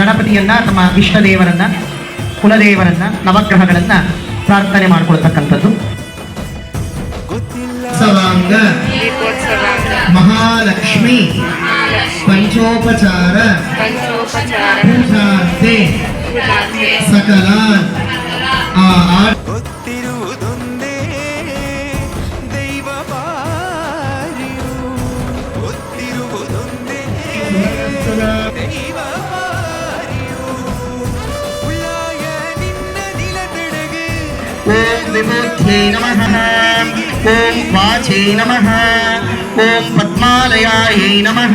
ಗಣಪತಿಯನ್ನ ತಮ್ಮ ಇಷ್ಟ ದೇವರನ್ನ ಕುಲದೇವರನ್ನ ನವಗ್ರಹಗಳನ್ನ ಪ್ರಾರ್ಥನೆ ಮಾಡ್ಕೊಳ್ತಕ್ಕಂಥದ್ದು. ಮಹಾಲಕ್ಷ್ಮಿ ಪಂಚೋಪಚಾರ ಸಕಲ ಆ ಆ- विबुध्ये नमः ॐ वाचे नमः ॐ पद्मालयायै नमः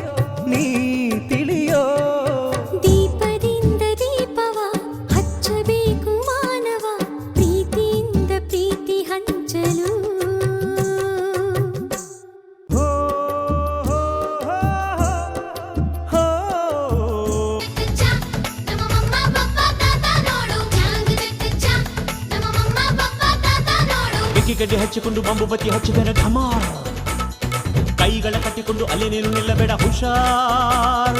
ಬೆಂಕಿ ಹಚ್ಚಿಕೊಂಡು ಬಂಬು ಬತ್ತಿ ಹಚ್ಚಿದನ ಘಮ ಕೈಗಳ ಕಟ್ಟಿಕೊಂಡು ಅಲೆ ನೀನು ನಿಲ್ಲಬೇಡ ಹುಷಾರ್.